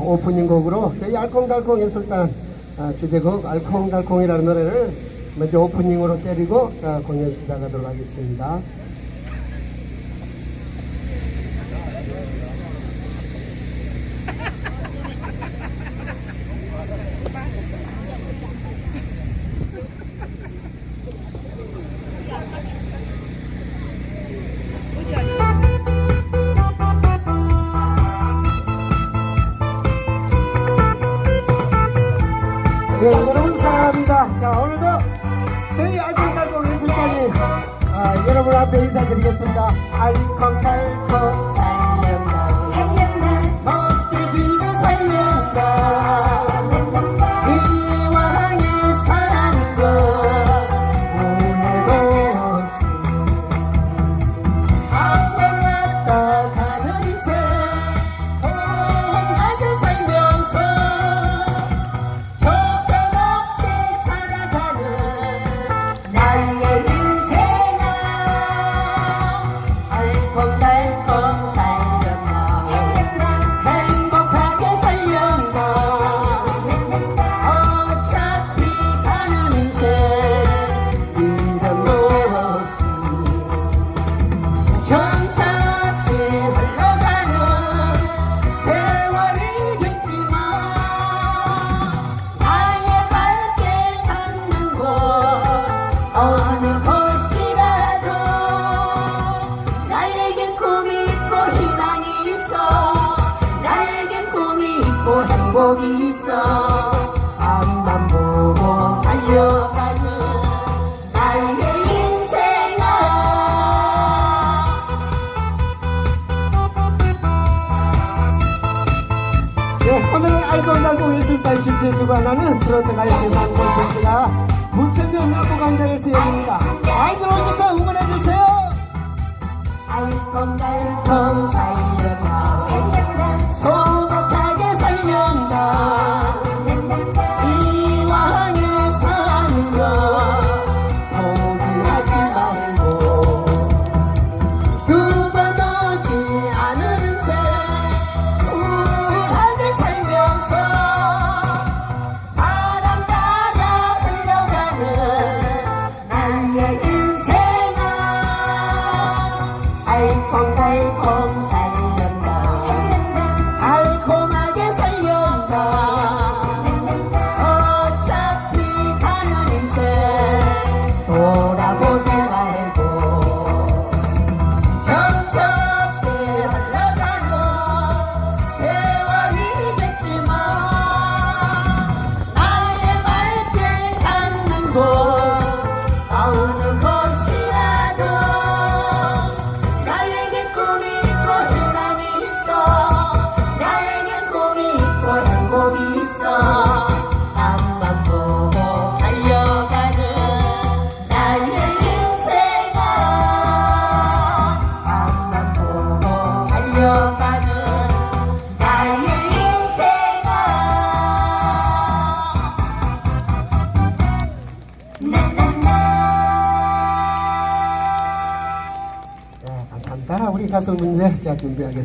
오프닝 곡으로 저희 알콩달콩 예술단 아, 주제곡 알콩달콩이라는 노래를 먼저 오프닝으로 때리고 자, 공연 시작하도록 하겠습니다. 네, 여러분 사랑합니다. 자, 오늘도 저희 알콩달콩 예술단이 아, 여러분 앞에 인사드리겠습니다. 알콩달콩 행복이 있어 앞만 보고 달려가는 나의 인생아 네, 오늘 알콩달콩 예술단 주최 주관하는 트로트 가요 세상 콘서트가 문천년 남부광장에서 열립니다. 많이들 오셔서 응원해주세요. 알콩달콩 살 알콩달콩 살 네, 감사합니다. 우리 가수분들 자 준비하겠습니다.